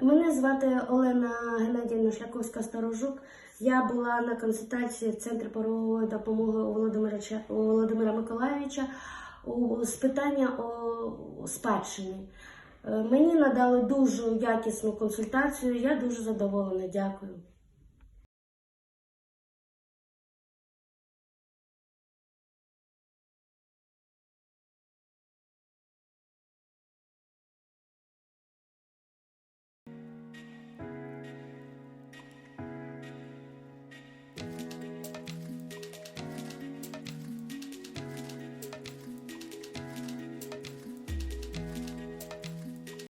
Мене звати Олена Геннадійовна Шляковська Старожук. Я була на консультації в Центрі правової допомоги у Володимира, у Володимира Миколайовича у, з питання о спадщині. Е, мені надали дуже якісну консультацію. Я дуже задоволена. Дякую.